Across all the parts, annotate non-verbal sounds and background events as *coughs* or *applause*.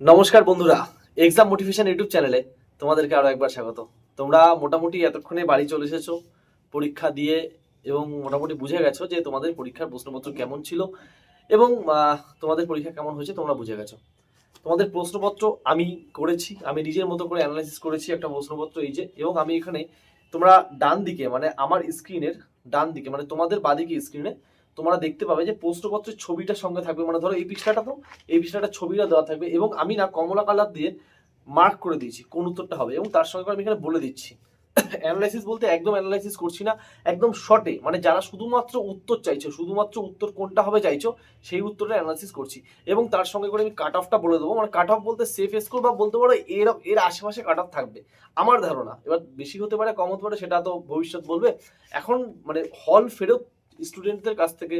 নমস্কার বন্ধুরা exam motivation YouTube চ্যানেলে তোমাদেরকে আরও একবার স্বাগত। তোমরা মোটামুটি এতক্ষণে বাড়ি চলে এসেছ, পরীক্ষা দিয়ে এবং মোটামুটি বুঝে গেছো যে তোমাদের পরীক্ষার প্রশ্নপত্র কেমন ছিল এবং তোমাদের পরীক্ষা কেমন হয়েছে তোমরা বুঝে গেছো। তোমাদের প্রশ্নপত্র আমি করেছি, আমি নিজের মতো করে অ্যানালাইসিস করেছি একটা প্রশ্নপত্র এই যে, এবং আমি এখানে তোমরা ডান দিকে মানে আমার স্ক্রিনের ডান দিকে মানে তোমাদের বাদিকে স্ক্রিনে তোমরা দেখতে পাবে যে প্রশ্নপত্রের ছবিটা সঙ্গে থাকবে মানে ধরো এই পৃষ্ঠাটা তো, এই বিষয়টা ছবিটা দেওয়া থাকবে এবং আমি না কমলা কালার দিয়ে মার্ক করে দিয়েছি কোন উত্তরটা হবে এবং তার সঙ্গে আমি এখানে বলে দিচ্ছি। অ্যানালাইসিস বলতে একদম অ্যানালাইসিস করছি না, একদম শর্টে মানে যারা শুধুমাত্র উত্তর চাইছো, শুধুমাত্র উত্তর কোনটা হবে চাইছো, সেই উত্তরটা অ্যানালাইসিস করছি এবং তার সঙ্গে করে আমি কাট অফটা বলে দেবো মানে কাট অফ বলতে সেফ স্কোর বা বলতে পারো এর এর আশেপাশে কাট অফ থাকবে। আমার ধারণা, এবার বেশি হতে পারে, কম হতে পারে, সেটা তো ভবিষ্যৎ বলবে। এখন মানে হল ফেরত স্টুডেন্টদের কাছ থেকে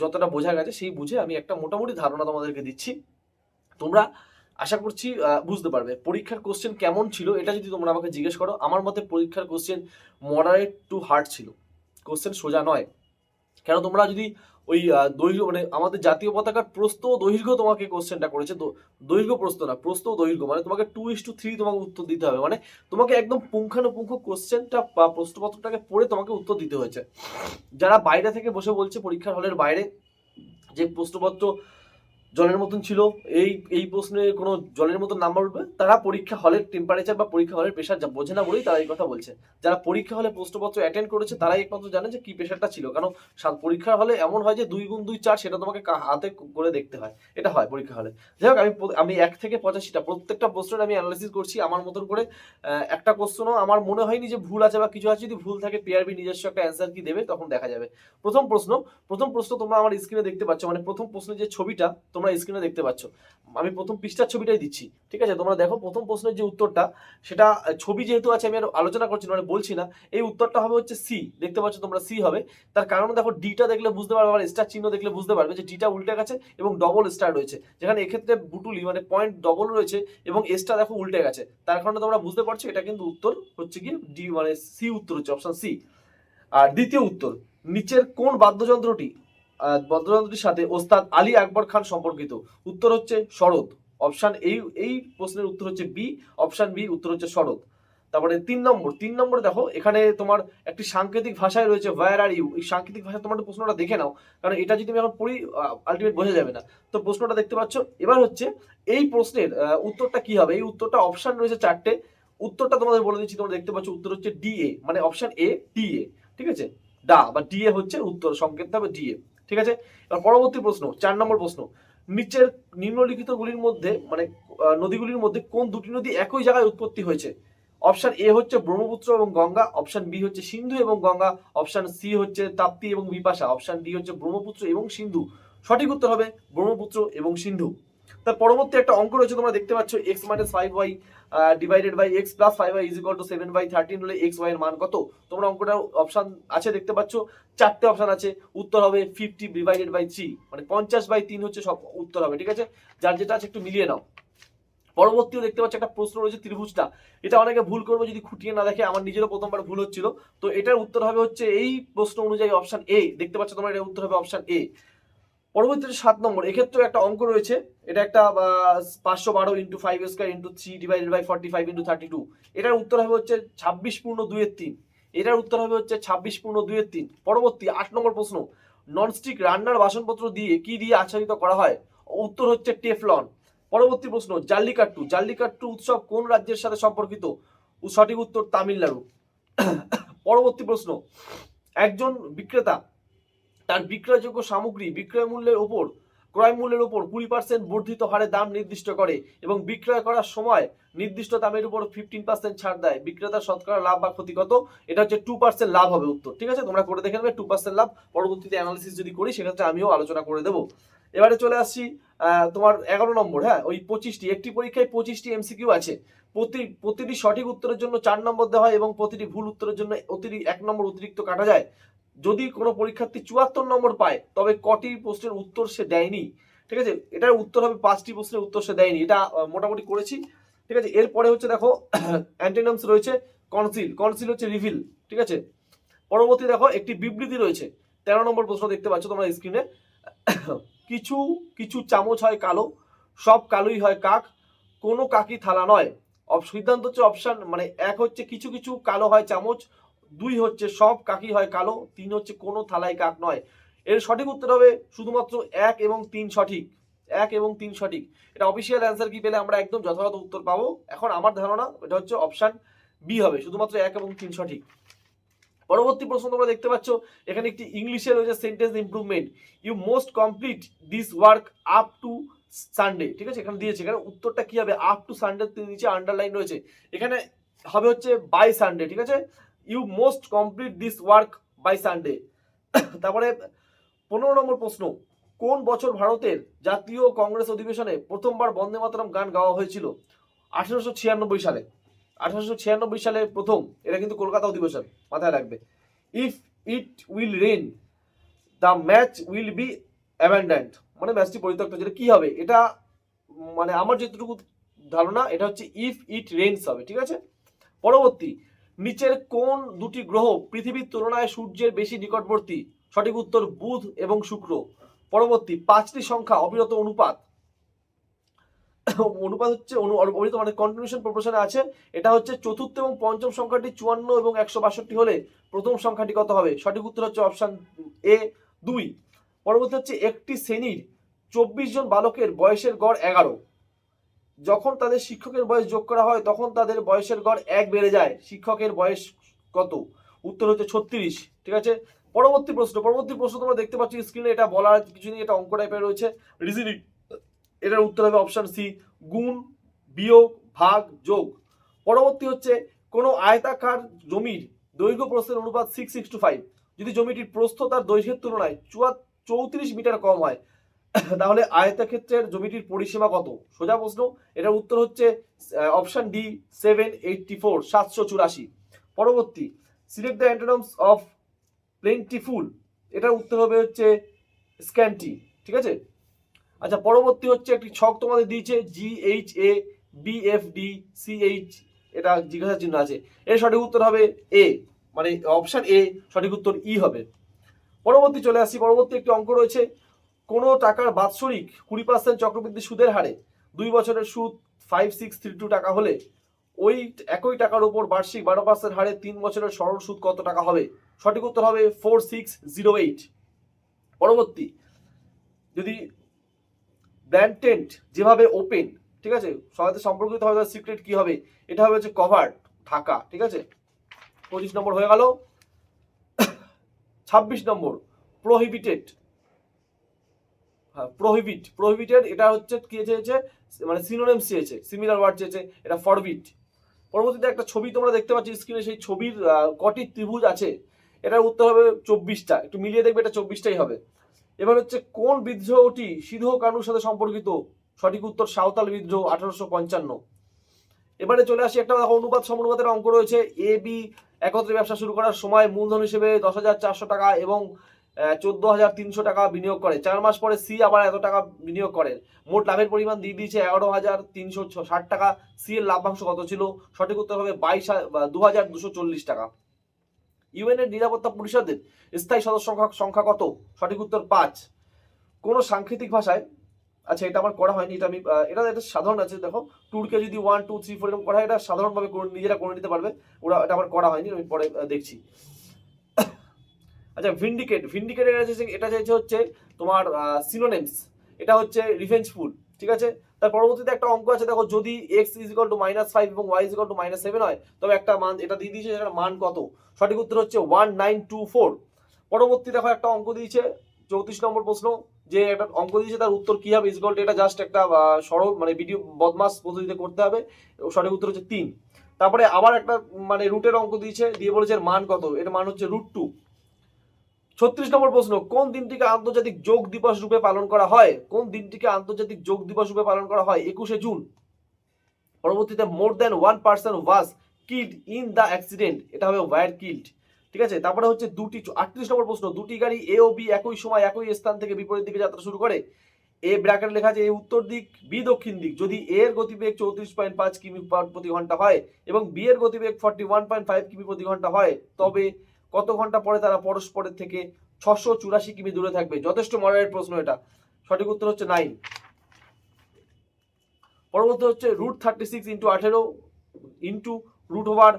যতটা বোঝা গেছে সেই বুঝে আমি একটা মোটামুটি ধারণা তোমাদেরকে দিচ্ছি। তোমরা আশা করছি বুঝতে পারবে। পরীক্ষার কোশ্চেন কেমন ছিল এটা যদি তোমরা আমাকে জিজ্ঞেস করো, আমার মতে পরীক্ষার কোশ্চেন মডারেট টু হার্ড ছিল। কোশ্চেন সোজা নয়। কেন তোমরা যদি ওই দৈর্ঘ্য মানে আমাদের জাতীয় পতাকার প্রস্ত দৈর্ঘ্য তোমাকে কোশ্চেনটা করেছে। দৈর্ঘ্য প্রস্ত না প্রস্ত দৈর্ঘ্য মানে তোমাকে টু ইস টু থ্রি তোমাকে উত্তর দিতে হবে। মানে তোমাকে একদম পুঙ্খানুপুঙ্খ কোশ্চেনটা বা প্রশ্নপত্রটাকে পড়ে তোমাকে উত্তর দিতে হয়েছে। যারা বাইরে থেকে বসে বলছে পরীক্ষার হলের বাইরে, যে প্রশ্নপত্র জলের মতন ছিল। এই এই প্রশ্নে কোনো জলের মতন নাম্বার উঠবে? তারা পরীক্ষা হলের টেম্পারেচার বা পরীক্ষা হলের প্রেশার যা বোঝে না বলেই তারা এই কথা বলছে। যারা পরীক্ষা হলে প্রশ্নপত্র অ্যাটেন্ড করেছে, তারাই একমাত্র জানে যে কি প্রেশারটা ছিল। কারণ পরীক্ষার হলে এমন হয় যে দুই গুণ দুই চার সেটা তোমাকে হাতে করে দেখতে হয়। এটা হয় পরীক্ষা হলে যাই হোক, আমি আমি এক থেকে পঁচাশিটা প্রত্যেকটা প্রশ্নের আমি অ্যানালাইসিস করছি। আমার মতন করে একটা কোশ্চেনও আমার মনে হয়নি যে ভুল আছে বা কিছু আছে। যদি ভুল থাকে পিআরবি নিজস্ব একটা অ্যান্সার কি দেবে, তখন দেখা যাবে। প্রথম প্রশ্ন প্রথম প্রশ্ন তোমরা আমার স্ক্রিনে দেখতে পাচ্ছ। মানে প্রথম প্রশ্নের যে ছবিটা তোমরা স্ক্রিনে দেখতে পাচ্ছ। আমি প্রথম পৃষ্ঠার ছবিটাই দিচ্ছি, ঠিক আছে? তোমরা দেখো প্রথম প্রশ্নের যে উত্তরটা, সেটা ছবি যেহেতু আছে, আমি আর আলোচনা করছি মানে বলছি না, এই উত্তরটা হবে হচ্ছে সি দেখতে পাচ্ছ তোমরা সি হবে। তার কারণ দেখো ডিটা দেখলে বুঝতে পারবে মানে স্টার চিহ্ন দেখলে বুঝতে পারবে যে ডিটা উল্টে গেছে এবং ডবল স্টার রয়েছে। যেখানে এক্ষেত্রে বুটুলি মানে পয়েন্ট ডবল রয়েছে এবং এসটা দেখো উল্টে গেছে। তার কারণে তোমরা বুঝতে পারছ, এটা কিন্তু উত্তর হচ্ছে কি ডি মানে সি উত্তর হচ্ছে অপশন সি আর দ্বিতীয় উত্তর, নিচের কোন বাদ্যযন্ত্রটি আহ, বাদ্যযন্ত্রটির সাথে ওস্তাদ আলী আকবর খান সম্পর্কিত। উত্তর হচ্ছে শরৎ। অপশন এই এই প্রশ্নের উত্তর হচ্ছে বি। অপশন বি উত্তর হচ্ছে শরৎ। তারপরে তিন নম্বর তিন নম্বরে দেখো এখানে তোমার একটি সাংকেতিক ভাষায় রয়েছে ওয়ার আর ইউ এই সাংকেতিক ভাষায় তোমার প্রশ্নটা দেখে নাও কারণ এটা যদি আমি এখন পড়ি আলটিমেট বোঝা যাবে না। তো প্রশ্নটা দেখতে পাচ্ছ এবার হচ্ছে এই প্রশ্নের উত্তরটা কি হবে? এই উত্তরটা অপশন রয়েছে চারটে। উত্তরটা তোমাদের বলে দিচ্ছি তোমরা দেখতে পাচ্ছ উত্তর হচ্ছে ডি এ মানে অপশন এ ডি এ ঠিক আছে? ডা বা ডি এ হচ্ছে উত্তর সংকেত হবে ডি এ। ঠিক আছে? এবার পরবর্তী প্রশ্ন, চার নম্বর প্রশ্ন। নিচের নিম্নলিখিত গুলির মধ্যে মানে নদীগুলির মধ্যে কোন দুটি নদী একই জায়গায় উৎপত্তি হয়েছে? অপশন এ হচ্ছে ব্রহ্মপুত্র এবং গঙ্গা, অপশন বি হচ্ছে সিন্ধু এবং গঙ্গা, অপশন সি হচ্ছে তাপ্তি এবং বিপাশা, অপশন ডি হচ্ছে ব্রহ্মপুত্র এবং সিন্ধু। সঠিক উত্তর হবে ব্রহ্মপুত্র এবং সিন্ধু। তার পরবর্তী একটা অঙ্ক রয়েছে, তোমরা দেখতে পাচ্ছ x minus five y divided by x plus five y is two seven by thirteen হলে এক্স ওয়াই এর মান কত? তোমরা অঙ্কটা অপশন আছে দেখতে পাচ্ছ, চারটে অপশন আছে, উত্তর হবে ফিফটি ডিভাইডেড বাই থ্রি মানে পঞ্চাশ বাই তিন হচ্ছে সব উত্তর হবে, ঠিক আছে? যার যেটা আছে একটু মিলিয়ে নাও। পরবর্তীও দেখতে পাচ্ছ, একটা প্রশ্ন রয়েছে ত্রিভুজটা, এটা অনেকে ভুল করবে যদি খুঁটিয়ে না দেখে, আমার নিজেরও প্রথমবার ভুল হচ্ছিল। তো এটার উত্তর হবে হচ্ছে এই প্রশ্ন অনুযায়ী অপশন এ দেখতে পাচ্ছ তোমার এর উত্তর হবে অপশন এ পরবর্তীতে সাত নম্বর এক্ষেত্রে একটা অঙ্ক রয়েছে। এটা একটা পাঁচশো বারো into five square into three divided by forty five into thirty two এটার উত্তর হবে হচ্ছে ছাব্বিশ পূর্ণ দুইয়ের তিন। এটার উত্তর হবে হচ্ছে ছাব্বিশ পূর্ণ দুইয়ের তিন। পরবর্তী আট নম্বর প্রশ্ন ননস্টিক রান্নার বাসনপত্র দিয়ে কি দিয়ে আচ্ছাদিত করা হয়? উত্তর হচ্ছে টেফলন। পরবর্তী প্রশ্ন, জাল্লিকাট্টু। জাল্লিকাট্টু উৎসব কোন রাজ্যের সাথে সম্পর্কিত? সঠিক উত্তর তামিলনাড়ু। পরবর্তী প্রশ্ন, একজন বিক্রেতা তার বিক্রয়যোগ্য সামগ্রী বিক্রয় মূল্যের ওপর, ক্রয় মূল্যের উপর কুড়ি পার্সেন্ট বর্ধিত হারে দাম নির্দিষ্ট করে এবং বিক্রয় করার সময় নির্দিষ্ট দামের উপর ফিফটিন পার্সেন্ট ছাড় দেয়। বিক্রেতার শতকরা লাভ বা ক্ষতি কত এটা হচ্ছে টু পার্সেন্ট লাভ হবে উত্তর, ঠিক আছে? তোমরা করে দেখে নেবে টু পার্সেন্ট লাভ। পরবর্তীতে অ্যানালিসিস যদি করি, সেক্ষেত্রে আমিও আলোচনা করে দেবো। এবারে চলে আসছি তোমার এগারো নম্বর হ্যাঁ? ওই পঁচিশটি, একটি পরীক্ষায় পঁচিশটি এমসিকিউ আছে। প্রতি, প্রতিটি সঠিক উত্তরের জন্য চার নম্বর দেওয়া হয় এবং প্রতিটি ভুল উত্তরের জন্য অতিরিক্ত এক নম্বর অতিরিক্ত কাটা যায়। যদি কোনো পরীক্ষার্থী চুয়াত্তর নম্বর পায়, তবে কটি প্রশ্নের উত্তর সে দেয়নি। ঠিক আছে? এটার উত্তর হবে পাঁচটি প্রশ্নের উত্তর সে দেয়নি। এটা মোটামুটি করেছি। ঠিক আছে? এরপরে হচ্ছে দেখো *clears throat* অ্যান্টেনামস রয়েছে কনসিল কনসিল হচ্ছে রিভিল ঠিক আছে? পরবর্তী দেখো, একটি বিবৃতি রয়েছে। তেরো নম্বর প্রশ্ন দেখতে পাচ্ছ তোমরা স্ক্রিনে *clears throat* কিছু কিছু চামচ হয় কালো, সব কালোই হয় কাক, কোনো কাকই থালা নয়। সিদ্ধান্ত হচ্ছে অপশন মানে এক হচ্ছে কিছু কিছু কালো হয় চামচ দুই হচ্ছে সব কাকই হয় কালো, তিন হচ্ছে কোনো থালায় কাক নয়। এর সঠিক উত্তর হবে শুধুমাত্র এক এবং তিন সঠিক। এক এবং তিন সঠিক। এটা অফিসিয়াল অ্যান্সার কি পেলে আমরা একদম যথাযথ উত্তর পাবো। এখন আমার ধারণা এটা হচ্ছে অপশান বি হবে, শুধুমাত্র এক এবং তিন সঠিক। পরবর্তী প্রশ্ন তোমরা দেখতে পাচ্ছ, এখানে একটি ইংলিশে রয়েছে sentence improvement you most complete this work up to Sunday ঠিক আছে? এখানে দিয়েছে। এখানে উত্তরটা কি হবে? আপ টু সানডে নিচে আন্ডারলাইন রয়েছে। এখানে হবে হচ্ছে বাই সানডে ঠিক আছে? You most complete this work by Sunday তারপরে পনেরো নম্বর প্রশ্ন, কোন বছর ভারতের জাতীয় কংগ্রেস অধিবেশনে প্রথমবার বন্দে মাতরম গান গাওয়া হয়েছিল? আঠারোশো ছিয়ানব্বই সালে। আঠারোশো ছিয়ানব্বই সালে প্রথম, এটা কিন্তু কলকাতা অধিবেশন, মাথায় রাখবে। If it will rain the match will be abandoned মানে ম্যাচটি পরিত্যক্ত, যেটা কি হবে? এটা মানে আমার যেটুকু ধারণা, এটা হচ্ছে ইফ ইট রেনস হবে, ঠিক আছে? পরবর্তী নিচের কোন দুটি গ্রহ পৃথিবীর তুলনায় সূর্যের বেশি নিকটবর্তী? সঠিক উত্তর বুধ এবং শুক্র। পরবর্তী পাঁচটি সংখ্যা অবিরত অনুপাত। অনুপাত হচ্ছে অবিরত মানে কন্টিনিউশন প্রপোর্শনে আছে। এটা হচ্ছে চতুর্থ এবং পঞ্চম সংখ্যাটি চুয়ান্ন এবং একশো বাষট্টি হলে প্রথম সংখ্যাটি কত হবে? সঠিক উত্তর হচ্ছে অপশন এ দুই। পরবর্তী হচ্ছে একটি শ্রেণির চব্বিশ জন বালকের বয়সের গড় এগারো। যখন তাদের শিক্ষকের বয়স যোগ করা হয়, তখন তাদের বয়সের গড় এক বেড়ে যায়। শিক্ষকের বয়স কত? উত্তর হচ্ছে ছত্রিশ। ঠিক আছে? পরবর্তী প্রশ্ন পরবর্তী প্রশ্ন তোমরা দেখতে পাচ্ছ স্ক্রিনে এটা বলার কিছু নেই, এটা অঙ্ক টাইপের রয়েছে। রিজনিং এটার উত্তর হবে অপশন সি গুণ, বিয়োগ, ভাগ, যোগ। পরবর্তী হচ্ছে, কোনো আয়তাকার জমির দৈর্ঘ্য প্রস্থের অনুপাত সিক্স সিক্স টু ফাইভ যদি জমিটির প্রস্থ তার দৈর্ঘ্যের তুলনায় চুয়া চৌত্রিশ মিটার কম হয় *coughs* তাহলে আয়তক্ষেত্রের জমিটির পরিসীমা কত? সোজা প্রশ্ন, এটার উত্তর হচ্ছে option D seven eighty four সাতশো চুরাশি। পরবর্তী select the antonyms of plentiful এটার উত্তর হবে হচ্ছে স্ক্যান্টি ঠিক আছে? আচ্ছা পরবর্তী হচ্ছে একটি ছক তোমাদের দিয়েছে G H A B F D C H এটা জিজ্ঞাসা চিহ্ন আছে। এর সঠিক উত্তর হবে এ মানে অপশান এ সঠিক উত্তর ই হবে। পরবর্তী চলে আসছি পরবর্তী একটি অঙ্ক রয়েছে কোনো টাকার বাৎসরিক কুড়ি পার্সেন্ট চক্রবৃদ্ধি সুদের হারে দুই বছরের সুদ ফাইভ সিক্স থ্রি টু টাকা হলে ওই একই টাকার উপর বার্ষিক বারো পার্সেন্ট হারে তিন বছরের সরল সুদ কত টাকা হবে? সঠিক উত্তর হবে ফোর সিক্স জিরো এইট পরবর্তী, যদি ব্র্যান্ডটেন্ট যেভাবে ওপেন ঠিক আছে? সবাই সম্পর্কিত হবে সিক্রেট কি হবে? এটা হবে হচ্ছে কভার ঢাকা, ঠিক আছে? পঁচিশ নম্বর হয়ে গেল। ছাব্বিশ নম্বর প্রহিবিটেড প্রহিবিট প্রহিবিটেড এটা হচ্ছে কি চেয়েছে? মানে সিনোনেমস চেয়েছে সিমিলার ওয়ার্ড চেয়েছে, এটা ফরবিট পরবর্তীতে একটা ছবি তোমরা দেখতে পাচ্ছ স্ক্রিনে সেই ছবির কটি ত্রিভুজ আছে। এটার উত্তর হবে চব্বিশটা। একটু মিলিয়ে দেখবে এটা চব্বিশটাই হবে। এবার হচ্ছে কোন বিদ্রোহটি সিধু কানুর সাথে সম্পর্কিত? সঠিক উত্তর সাঁওতাল বিদ্রোহ, আঠারোশো পঞ্চান্ন। এবারে চলে আসি একটা অনুপাত সমানুপাতের অঙ্ক রয়েছে। এ বি, একত্রে ব্যবসা শুরু করার সময় মূলধন হিসেবে দশ হাজার চারশো টাকা এবং চোদ্দ হাজার তিনশো টাকা বিনিয়োগ করে। চার মাস পরে সি আবার এত টাকা বিনিয়োগ করেন মোট লাভের পরিমাণ দিয়ে দিয়েছে এগারো হাজার তিনশো ষাট টাকা। সি এর লাভ্যাংশ কত ছিল? সঠিক উত্তর হবে বাইশ দু হাজার দুশো চল্লিশ টাকা। ইউএন এর নিরাপত্তা পরিষদের স্থায়ী সদস্য সংখ্যা সংখ্যা কত? সঠিক উত্তর পাঁচ। কোনো সাংকেতিক ভাষায় আচ্ছা এটা আমার করা হয়নি, এটা আমি এটা এটা সাধারণ আছে, দেখো। টুরকে যদি ওয়ান, টু, থ্রি, ফোর, এরকম করা হয়, এটা সাধারণভাবে নিজেরা করে নিতে পারবে। ওরা, এটা আমার করা হয়নি, আমি পরে দেখছি। আচ্ছা ভিন্ডিকেট ভিন্ডিকেট এটা চাইছে এটা চাইছে হচ্ছে তোমার সিনোনেমস এটা হচ্ছে রিভেঞ্জফুল ঠিক আছে? তার পরবর্তীতে একটা অঙ্ক আছে, দেখো, যদি x is equal to minus five এবং y is equal to minus seven হয়, তবে একটা মান, এটা দিয়ে দিয়েছে, সেটার মান কত? সঠিক উত্তর হচ্ছে ওয়ান নাইন টু ফোর পরবর্তী দেখো একটা অঙ্ক দিয়েছে, চৌত্রিশ নম্বর প্রশ্ন, যে একটা অঙ্ক দিয়েছে, তার উত্তর কি হবে? ইজগল এটা জাস্ট একটা সরল মানে ভিডিও বদমাস পদ্ধতিতে করতে হবে। সঠিক উত্তর হচ্ছে তিন। তারপরে আবার একটা মানে রুটের অঙ্ক দিয়েছে, দিয়ে বলেছে এর মান কত? এর মান হচ্ছে রুট টু ছত্রিশ নম্বর প্রশ্ন, কোন দিনটিকে আন্তর্জাতিক যোগ দিবস রূপে পালন করা হয়? কোন দিনটিকে আন্তর্জাতিক যোগ দিবস রূপে পালন করা হয়? একুশে জুন। পরবর্তীতে more than one person was killed in the accident. এটা হবে ওয়ার কিল্ড। ঠিক আছে? তারপরে হচ্ছে দুটি আটত্রিশ নম্বর প্রশ্ন, দুটি গাড়ি এ ও বি একই সময়, একই স্থান থেকে বিপরীত দিকে যাত্রা শুরু করে। এ ব্র্যাকেট লেখা আছে, এ উত্তর দিক বি দক্ষিণ দিক। যদি এ এর গতিবেগ চৌত্রিশ পয়েন্ট পাঁচ কিমি প্রতি ঘণ্টা হয় এবং বি এর গতিবেগ ফর্টি ওয়ান পয়েন্ট ফাইভ কিমি প্রতি ঘণ্টা হয়, তবে কত ঘণ্টা পরে তারা পরস্পরের থেকে ছশো চুরাশি কিমি দূরে থাকবে? যথেষ্ট মডারেট প্রশ্ন এটা। সঠিক উত্তর হচ্ছে নাইন পরবর্তী হচ্ছে রুট থার্টি সিক্স ইন্টু আঠেরো into root over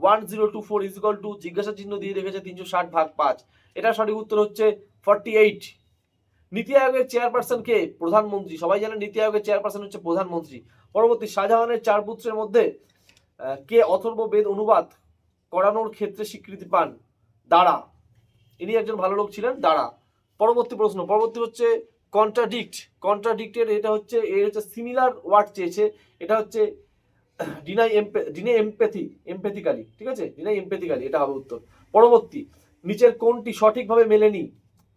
one zero two four equal to জিজ্ঞাসা চিহ্ন দিয়ে রেখেছে তিনশো ষাট ভাগ পাঁচ। এটা সঠিক উত্তর হচ্ছে ফর্টি এইট নীতি আয়োগের চেয়ারপারসন কে? প্রধানমন্ত্রী। সবাই জানেন নীতি আয়োগের চেয়ারপারসন হচ্ছে প্রধানমন্ত্রী। পরবর্তী শাহজাহানের চার পুত্রের মধ্যে কে অথর্ব বেদ অনুবাদ করানোর ক্ষেত্রে স্বীকৃতি পান? দাঁড়া। ইনি একজন ভালো লোক ছিলেন, দাঁড়া। পরবর্তী প্রশ্ন, পরবর্তী হচ্ছে কন্ট্রাডিক্ট কন্ট্রাডিক্টের এটা হচ্ছে এর হচ্ছে সিমিলার ওয়ার্ড চেয়েছে, এটা হচ্ছে ডিনাই ডিনে এমপ্যাথি এমপ্যাথিক্যালি ঠিক আছে? ডিনাই এমপ্যাথিক্যালি এটা হবে উত্তর। পরবর্তী, নিচের কোনটি সঠিকভাবে মেলেনি?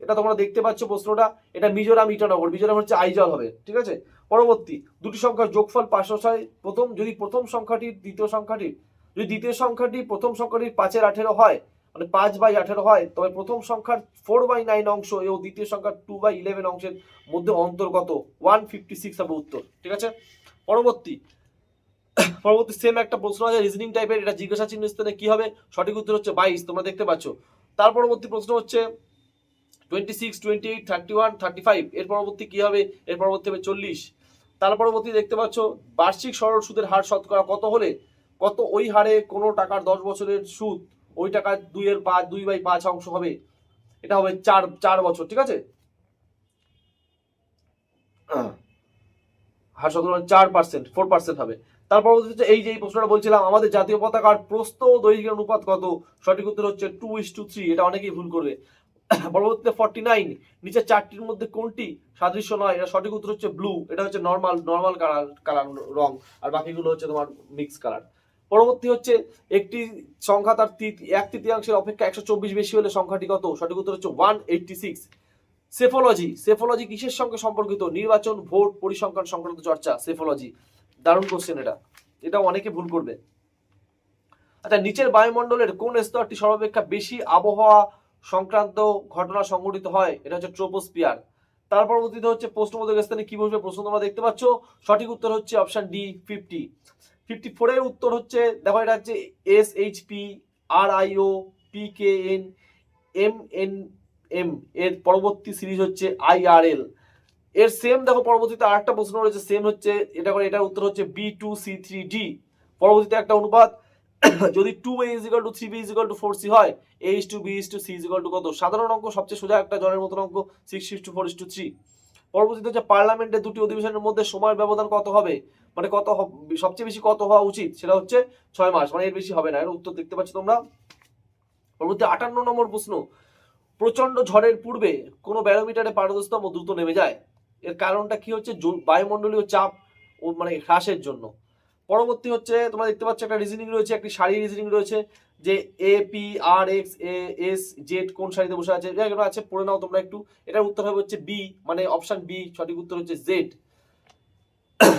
এটা তোমরা দেখতে পাচ্ছ প্রশ্নটা, এটা মিজোরাম, ইটানগর, মিজোরাম হচ্ছে আইজল হবে, ঠিক আছে? পরবর্তী, দুটি সংখ্যার যোগফল পাঁচশো ছয় প্রথম, যদি প্রথম সংখ্যাটি দ্বিতীয় সংখ্যাটি, যদি দ্বিতীয় সংখ্যাটি প্রথম সংখ্যাটির পাঁচের আঠেরো হয় মানে পাঁচ বাই আঠেরো হয়, তবে প্রথম সংখ্যার ফোর বাই নাইন অংশ এবং দ্বিতীয় সংখ্যার টু বাই ইলেভেন অংশের মধ্যে অন্তর্গত ওয়ান ফিফটি সিক্স হবে উত্তর, ঠিক আছে? পরবর্তী পরবর্তী সেম একটা প্রশ্ন আছে রিজনিং টাইপের এটা জিজ্ঞাসা চিহ্ন স্থানে কি হবে? সঠিক উত্তর হচ্ছে বাইশ, তোমরা দেখতে পাচ্ছ। তার পরবর্তী প্রশ্ন হচ্ছে twenty six twenty eight thirty one thirty five এর পরবর্তী কী হবে? এর পরবর্তী হবে চল্লিশ। তার পরবর্তী দেখতে পাচ্ছ, বার্ষিক সরল সুদের হার শতকরা কত হলে, কত ওই হারে কোনো টাকার দশ বছরের সুদ ওই টাকার দুইয়ের পাঁচ দুই বাই পাঁচ অংশ হবে। এটা হবে চার চার বছর, ঠিক আছে? হার শতকরা চার পার্সেন্ট ফোর পার্সেন্ট হবে। তার পরবর্তী হচ্ছে এই যে প্রশ্নটা বলছিলাম, আমাদের জাতীয় পতাকার প্রস্থ ও দৈর্ঘ্যের অনুপাত কত? সঠিক উত্তর হচ্ছে টু ইস টু থ্রি এটা অনেকেই ভুল করবে। পরবর্তীতে ফর্টি নাইন নিচে চারটির মধ্যে কোনটি সাদৃশ্য নয়? এটা সঠিক উত্তর হচ্ছে ব্লু এটা হচ্ছে নর্মাল নর্মাল কালার কালার রং, আর বাকিগুলো হচ্ছে তোমার মিক্স কালার পরবর্তী হচ্ছে একটি সংখ্যা তার এক তৃতীয়াংশের অপেক্ষা একশো চব্বিশ বেশি হলে সংখ্যাটি কত? সঠিক উত্তর হচ্ছে one eighty six psephology psephology কিসের সঙ্গে সম্পর্কিত? নির্বাচন, ভোট, পরিসংখ্যান সংক্রান্ত চর্চা সেফোলজি দারুণ কোশ্চেন এটা। এটা অনেকে ভুল করবে। আচ্ছা নিচের বায়ুমণ্ডলের কোন স্তরটি সর্বাপেক্ষা বেশি আবহাওয়া সংক্রান্ত ঘটনা সংঘটিত হয়? এটা হচ্ছে ট্রোপোস্পিয়ার তার পরবর্তীতে হচ্ছে প্রশ্নবোধক স্থানে কি বসবে? প্রশ্ন তোমরা দেখতে পাচ্ছ। সঠিক উত্তর হচ্ছে অপশন ডি ফিফটি ফিফটি ফোরের উত্তর হচ্ছে, দেখো এটা হচ্ছে S H P, R I O P K N, M N M, এর পরবর্তী সিরিজ হচ্ছে আইআরএল এর সেম দেখো, পরবর্তীতে আরেকটা প্রশ্ন রয়েছে সেম হচ্ছে, এটা করে এটার উত্তর হচ্ছে B two C three D. পরবর্তীতে একটা অনুপাত, *coughs* যদি two A is equal to three B is equal to four C হয়, A is to B is to C is equal to কত? সাধারণ অঙ্ক, সবচেয়ে সোজা একটা জনের মতন অঙ্ক six is to four is to three পরবর্তীতে হচ্ছে পার্লামেন্টের দুটি অধিবেশনের মধ্যে সময়ের ব্যবধান কত হবে? মানে কত সবচেয়ে বেশি কত হওয়া উচিত? সেটা হচ্ছে ছয় মাস মানে এর বেশি হবে না। এর উত্তর দেখতে পাচ্ছ তোমরা। পরবর্তী আটান্ন নম্বর প্রশ্ন প্রচণ্ড ঝড়ের পূর্বে কোনো ব্যারোমিটারে পারদস্তম দ্রুত নেমে যায়। এর কারণটা কি হচ্ছে? বায়ুমণ্ডলীয় চাপ ও মানে হ্রাসের জন্য। পরবর্তী হচ্ছে, তোমরা দেখতে পাচ্ছ একটা রিজনিং রয়েছে, একটি সারি রিজনিং রয়েছে যে A P R X A S Z কোন সারিতে বসে আছে। আছে, পড়ে নাও তোমরা একটু। এটার উত্তর হবে হচ্ছে বি মানে অপশন বি সঠিক উত্তর হচ্ছে জেড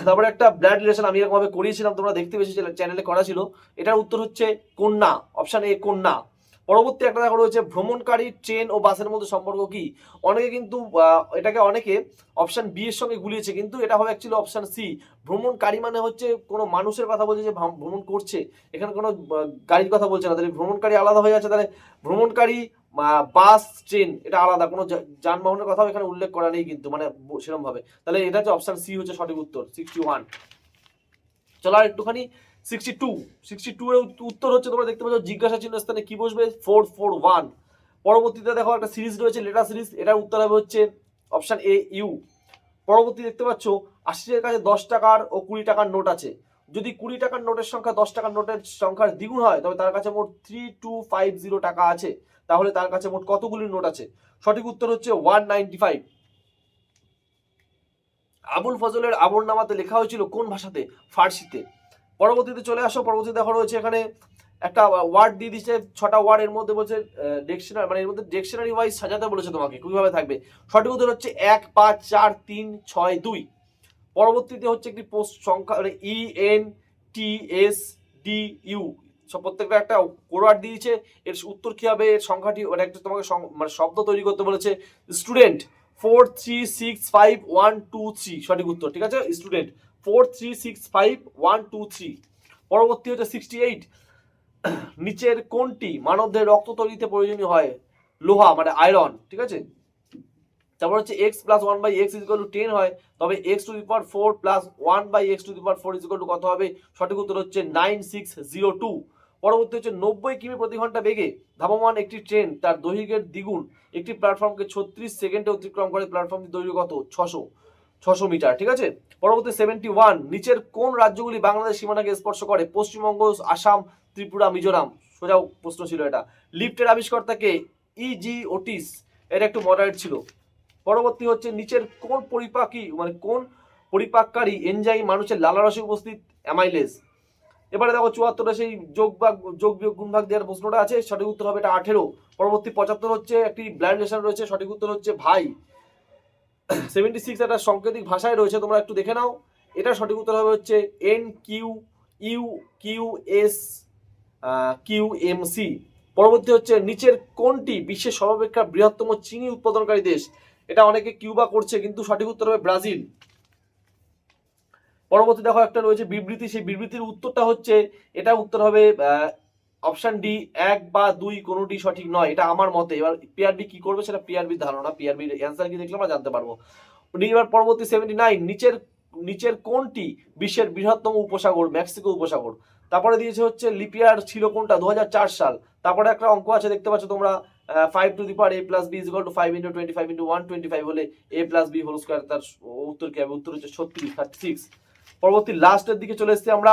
তারপরে একটা ব্লাড রিলেশন আমি এরকমভাবে করিয়েছিলাম, তোমরা দেখতে পেয়েছি চ্যানেলে করা ছিল। এটার উত্তর হচ্ছে কন্যা অপশান এ কন্যা। পরবর্তী একটা দেখা রয়েছে, ভ্রমণকারী ট্রেন ও বাসের মধ্যে সম্পর্ক কি? অনেকে কিন্তু এটাকে অনেকে অপশান বি এর সঙ্গে গুলিয়েছে, কিন্তু এটা হবে অ্যাকচুয়ালি অপশান সি ভ্রমণকারী মানে হচ্ছে কোনো মানুষের কথা বলছে যে ভ্রমণ করছে। এখানে কোনো গাড়ির কথা বলছে না। তাহলে ভ্রমণকারী আলাদা হয়ে যাচ্ছে তাহলে ভ্রমণকারী বাস, ট্রেন, এটা আলাদা। কোনো যানবাহনের কথাও এখানে উল্লেখ করা নেই কিন্তু মানে সেরকম ভাবে তাহলে এটা হচ্ছে অপশন সি হচ্ছে সঠিক উত্তর সিক্সটি ওয়ান চলো আর একটুখানি সিক্সটি টু সিক্সটি টু এর উত্তর হচ্ছে, তোমরা দেখতে পাচ্ছ, জিজ্ঞাসা চিহ্ন স্থানে কি বসবে? ফোর ফোর ওয়ান পরবর্তীতে দেখো একটা সিরিজ রয়েছে, লেটার সিরিজ, এটার উত্তর হবে হচ্ছে অপশন এ ইউ পরবর্তী দেখতে পাচ্ছ, আশিসের কাছে দশ টাকার ও কুড়ি টাকার নোট আছে। যদি কুড়ি টাকার নোটের সংখ্যা, দশ টাকার নোটের সংখ্যার দ্বিগুণ হয়, তবে তার কাছে মোট থ্রি টু ফাইভ জিরো টাকা আছে। তাহলে তার কাছে মোট কতগুলি নোট আছে? সঠিক উত্তর হচ্ছে ওয়ান নাইনটি ফাইভ আবুল ফজলের আবরনামাতে লেখা হয়েছিল কোন ভাষাতে? ফার্সিতে। পরবর্তীতে চলে আসো, পরবর্তীতে দেখো রয়েছে এখানে একটা ওয়ার্ড দিয়ে দিচ্ছে ছটা ওয়ার্ড এর মধ্যে বলছে ডিকশনারি মানে এর মধ্যে ডিকশনারি ওয়াইজ সাজাতে বলেছে তোমাকে, কীভাবে থাকবে? সঠিক উত্তর হচ্ছে এক, পাঁচ, চার, তিন, ছয়, দুই। পরবর্তীতে হচ্ছে একটি পোস্ট সংখ্যা মানে E N T S D U প্রত্যেকটা একটা কোড দিয়েছে। এর উত্তর কি হবে? এর সংখ্যাটি ওটা একটা তোমাকে মানে শব্দ তৈরি করতে বলেছে। Student four three six five one two three সঠিক উত্তর, ঠিক আছে? Student four three six five one two three পরবর্তী হচ্ছে সিক্সটি এইট নিচের কোনটি মানবদের রক্ত তৈরিতে প্রয়োজনীয় হয়। লোহা মানে আয়রন ঠিক আছে? তারপর হচ্ছে x plus one by x equal to ten হয়। তবে x to the power four plus one by x to the power four equal to কত হবে? সঠিক উত্তর হচ্ছে নাইন সিক্স জিরো টু পরবর্তী হচ্ছে নব্বই কিমি প্রতি ঘণ্টা বেগে ধাবমান একটি ট্রেন তার দৈর্ঘ্যের দ্বিগুণ একটি প্ল্যাটফর্মকে ছত্রিশ সেকেন্ডে অতিক্রম করে। প্ল্যাটফর্মটির দৈর্ঘ্য কত? ছশো। ছশো মিটার, ঠিক আছে? পরবর্তী সেভেন্টি ওয়ান নিচের কোন রাজ্যগুলি বাংলাদেশ সীমানাকে স্পর্শ করে? পশ্চিমবঙ্গ, আসাম, ত্রিপুরা, মিজোরাম। সোজা প্রশ্ন ছিল এটা। লিফটের আবিষ্কর্তাকে ইজি ওটিস এর একটু মডারেট ছিল। পরবর্তী হচ্ছে নিচের কোন পরিপাকী মানে কোন পরিপাককারী এনজাইম মানুষের লালারসে উপস্থিত? অ্যামাইলেজ। এবারে দেখো চুয়াত্তরে সেই যোগ ভাগ, যোগ বিয়োগ গুণ ভাগ দেওয়ার প্রশ্নটা আছে, সঠিক উত্তর হবে এটা আঠেরো। পরবর্তী পঁচাত্তর হচ্ছে একটি ব্লাইন্ড লেশন রয়েছে, সঠিক উত্তর হচ্ছে ভাই। *clears throat* সেভেন্টি সিক্স একটা সাংকেতিক ভাষায় রয়েছে, তোমরা একটু দেখে নাও। এটা সঠিক উত্তর হবে হচ্ছে N Q U Q S Q M C পরবর্তী হচ্ছে নিচের কোনটি বিশ্বের সর্বাপেক্ষা বৃহত্তম চিনি উৎপাদনকারী দেশ? এটা অনেকে কিউবা করছে, কিন্তু সঠিক উত্তর হবে ব্রাজিল। পরবর্তী দেখো একটা রয়েছে বিবৃতি, সেই বিবৃতির উত্তরটা হচ্ছে এটা উত্তর হবে অপশন ডি এক বা দুই কোনোটি সঠিক নয়, এটা আমার মতে। এবার পিআরবি কি করবে সেটা পিআরবির ধারণা পিআরবির অ্যান্সার কি দেখলে আমরা জানতে পারব। এবার পরবর্তী সেভেন্টি নাইন নিচের নিচের কোনটি বিশ্বের বৃহত্তম উপসাগর, মেক্সিকো উপসাগর? তারপরে দিয়েছে হচ্ছে লিপিয়ার ছিল কোনটা? দু হাজার চার সাল। তারপরে একটা অঙ্ক আছে, দেখতে পাচ্ছ তোমরা five to the power A plus B is to five into twenty five into one twenty five হলে A plus B whole square তার উত্তর কি হবে? উত্তর হচ্ছে ছত্রিশ থার্টি সিক্স পরবর্তী লাস্টের দিকে চলে এসেছি আমরা।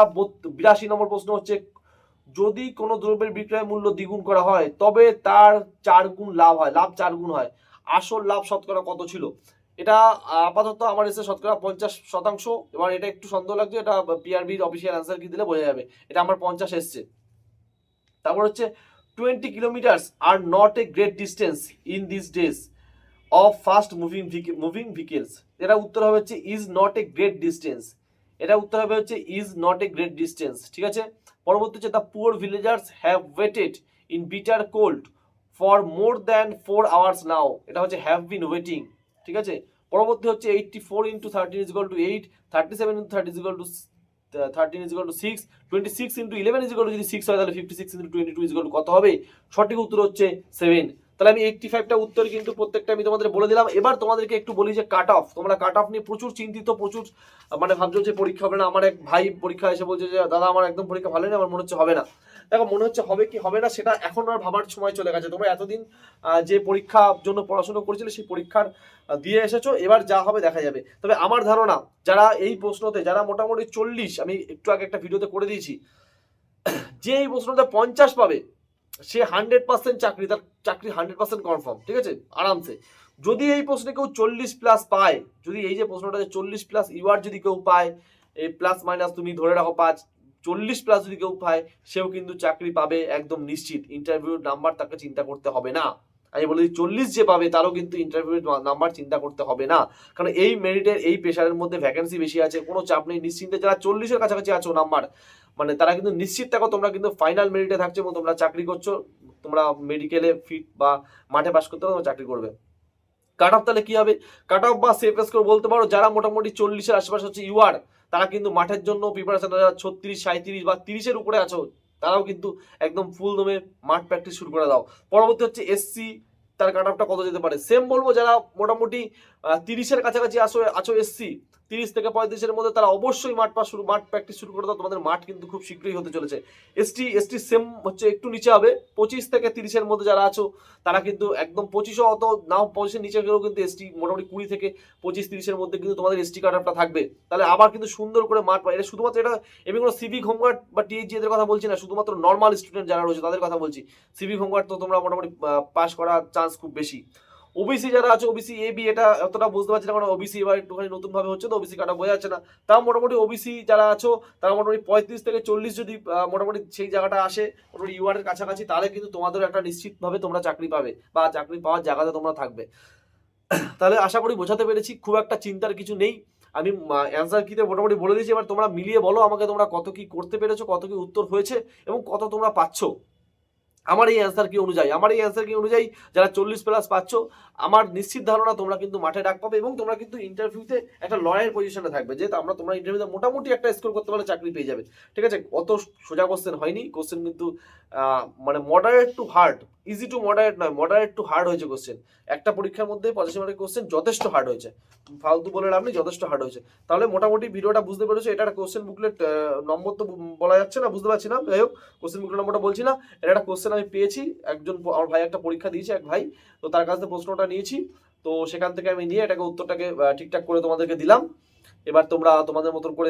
বিরাশি নম্বর প্রশ্ন হচ্ছে, যদি কোনো দ্রব্যের বিক্রয় মূল্য দ্বিগুণ করা হয়, তবে তার চার গুণ লাভ হয়, লাভ চার গুণ হয়। আসল লাভ শতকরা কত ছিল? এটা আপাতত আমার এসে শতকরা পঞ্চাশ শতাংশ। এবার এটা একটু সন্দেহ লাগছে, এটা পিআরবির অফিসিয়াল অ্যান্সার কি দিলে বোঝা যাবে। এটা আমার পঞ্চাশ এসছে। তারপর হচ্ছে twenty kilometres are not a great distance in this days of fast moving moving vehicles এটা উত্তর হবে হচ্ছে is not a great distance এটা উত্তর হবে হচ্ছে is not a great distance ঠিক আছে? পরবর্তী হচ্ছে the poor villagers have waited in bitter cold for more than four hours now এটা হচ্ছে হ্যাভ বিন ওয়েটিং ঠিক আছে? পরবর্তী হচ্ছে eighty four into thirteen is to eight thirty seven into thirty is to thirteen is to six twenty six into eleven is to যদি six হয় তাহলে fifty six into twenty two is to কত হবে? সঠিক উত্তর হচ্ছে seven তাহলে আমি এইটটি ফাইভটা উত্তর কিন্তু প্রত্যেকটা আমি তোমাদের বলে দিলাম। এবার তোমাদেরকে একটু বলি যে কাট অফ তোমরা কাট অফ নিয়ে প্রচুর চিন্তিত, প্রচুর মানে ভাবছ যে পরীক্ষা হবে না। আমার এক ভাই পরীক্ষা এসে বলছে যে, দাদা, আমার একদম পরীক্ষা ভালো না আমার মনে হচ্ছে হবে না। দেখো, মনে হচ্ছে হবে কি হবে না, সেটা এখন আর ভাবার সময় চলে গেছে। তোমরা এতদিন যে পরীক্ষার জন্য পড়াশোনা করেছিলে, সেই পরীক্ষার দিয়ে এসেছ, এবার যা হবে দেখা যাবে। তবে আমার ধারণা, যারা এই প্রশ্নতে, যারা মোটামুটি চল্লিশ, আমি একটু আগে একটা ভিডিওতে করে দিয়েছি, যে এই প্রশ্নতে পঞ্চাশ পাবে সে হান্ড্রেড পার্সেন্ট চাকরি, তার চাকরি হান্ড্রেড পার্সেন্ট কনফার্ম ঠিক আছে? আরামসে। যদি এই প্রশ্নে কেউ চল্লিশ প্লাস পায়, যদি এই যে প্রশ্নটা চল্লিশ প্লাস ইউআর যদি কেউ পায় এই প্লাস মাইনাস তুমি ধরে রাখো পাঁচ, চল্লিশ প্লাস যদি কেউ পায়, সেও কিন্তু চাকরি পাবে একদম নিশ্চিত। ইন্টারভিউর নাম্বার তাকে চিন্তা করতে হবে না। আমি বলি চল্লিশ যে পাবে, তারও কিন্তু ইন্টারভিউর নাম্বার চিন্তা করতে হবে না। কারণ এই মেরিটের এই পেশারের মধ্যে ভ্যাকেন্সি বেশি আছে, কোনো চাপ নেই। নিশ্চিন্তে যারা চল্লিশের কাছাকাছি আছো নাম্বার মানে তারা কিন্তু নিশ্চিত থাকো তোমরা কিন্তু ফাইনাল মেরিটে থাকছো এবং তোমরা চাকরি করছ, তোমরা মেডিকেলে ফিট বা মাঠে পাস করতে তোমরা চাকরি করবে। কাট অফ তাহলে কি হবে? কাট অফ বা সেফ স্কোর বলতে পারো, যারা মোটামুটি চল্লিশের আশেপাশে হচ্ছে ইউআর তারা কিন্তু মাঠের জন্য প্রিপারেশন যারা ছত্রিশ সাঁত্রিশ বা তিরিশের উপরে আছো, তারাও কিন্তু একদম ফুল দমে মাঠ প্র্যাকটিস শুরু করে দাও। পরবর্তী হচ্ছে এসসি তার কাট অফটা কত যেতে পারে? সেম বলব, যারা মোটামুটি তিরিশের কাছাকাছি আসো, আছো এসসি তিরিশ থেকে পঁয়ত্রিশের মধ্যে তারা অবশ্যই মাঠ পা শুরু, মাঠ প্র্যাকটিস শুরু করে দাও তোমাদের মাঠ কিন্তু খুব শীঘ্রই হতে চলেছে। এসটি এসটি সেম হচ্ছে একটু নিচে হবে। পঁচিশ থেকে তিরিশের মধ্যে যারা আছো, তারা কিন্তু একদম পঁচিশও অত নাও, পঁচিশের নিচে গেলেও কিন্তু এসটি মোটামুটি কুড়ি থেকে পঁচিশ তিরিশের মধ্যে কিন্তু তোমাদের এসটি কাট অফটা থাকবে। তাহলে আবার কিন্তু সুন্দর করে মাঠ পায় এটা শুধুমাত্র এটা এমনি কোনো সিভিক হোমগার্ড বা টিএইচজি এদের কথা বলছি না, শুধুমাত্র নর্মাল স্টুডেন্ট যারা রয়েছে তাদের কথা বলছি। সিভিক হোমগার্ড তো তোমরা মোটামুটি পাস করার চান্স খুব বেশি। ওবিসি যারা আছে ওবিসি এ বি এটা এতটা বুঝতে পারছি না, কারণ ওবিসি এবার একটুখানি নতুন ভাবে হচ্ছে তো ওবিসি কাটা বোঝা যাচ্ছে না। তাও মোটামুটি ওবিসি যারা আছো, তারা মোটামুটি পঁয়ত্রিশ থেকে চল্লিশ যদি মোটামুটি সেই জায়গাটা আসে, মোটামুটি ইউআরের কাছাকাছি, তাহলে কিন্তু তোমাদের একটা নিশ্চিতভাবে তোমরা চাকরি পাবে বা চাকরি পাওয়ার জায়গাতে তোমরা থাকবে। তাহলে আশা করি বোঝাতে পেরেছি, খুব একটা চিন্তার কিছু নেই। আমি অ্যান্সার কিতে মোটামুটি বলে দিয়েছি, এবার তোমরা মিলিয়ে বলো আমাকে তোমরা কত কি করতে পেরেছ, কত কি উত্তর হয়েছে এবং কত তোমরা পাচ্ছ। আমার এই অ্যান্সার কি অনুযায়ী? আমার এই অ্যান্সার কি অনুযায়ী যারা চল্লিশ প্লাস পাচ্ছ, আমার নিশ্চিত ধারণা তোমরা কিন্তু মাঠে ডাক পাবে এবং তোমরা কিন্তু ইন্টারভিউতে একটা লড়াইয়ের পজিশনে থাকবে। যেহেতু আমরা তোমরা ইন্টারভিউতে মোটামুটি একটা স্কোর করতে পারলে চাকরি পেয়ে যাবে। ঠিক আছে? অত সোজা কোশ্চেন হয়নি। কোশ্চেন কিন্তু মানে moderate to hard easy to moderate নয় মডারেট টু হার্ড হয়েছে কোশ্চেন একটা পরীক্ষার মধ্যে পঁচাশি মার্কের কোশ্চেন যথেষ্ট হার্ড হয়েছে। ফালতু বলে নেই, যথেষ্ট হার্ড হয়েছে। তাহলে মোটামুটি ভিডিওটা বুঝতে পেরেছ, এটা একটা কোশ্চেন বুকলেট নম্বর তো বলা যাচ্ছে না, বুঝতে পারছি না। যাই হোক কোশ্চেন বুকলেট নম্বরটা বলছি না। এটা একটা কোশ্চেন আমি পেয়েছি, একজন আমার ভাই একটা পরীক্ষা দিয়েছে, এক ভাই। তো তার কাছ থেকে প্রশ্নটা নিয়েছি। তো সেখান থেকে আমি নিয়ে এটাকে উত্তরটাকে ঠিকঠাক করে তোমাদেরকে দিলাম। এবার তোমরা তোমাদের মতন করে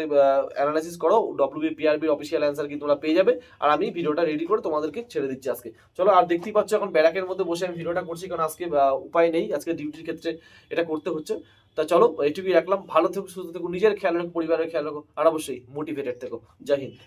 অ্যানালাইসিস করো ডব্লিউবি পিআরবি অফিসিয়াল অ্যান্সার কিন্তু তোমরা পেয়ে যাবে। আর আমি ভিডিওটা রেডি করে তোমাদেরকে ছেড়ে দিচ্ছি আজকে। চলো, আর দেখতেই পাচ্ছ এখন ব্যারাকের মধ্যে বসে আমি ভিডিওটা করছি, কারণ আজকে উপায় নেই। আজকে ডিউটির ক্ষেত্রে এটা করতে হচ্ছে। তা চলো, এইটুকুই রাখলাম। ভালো থেকো, সুস্থ থেকো, নিজের খেয়াল রাখো, পরিবারের খেয়াল রাখো, আর অবশ্যই মোটিভেটেড থেকো। জয় হিন্দ।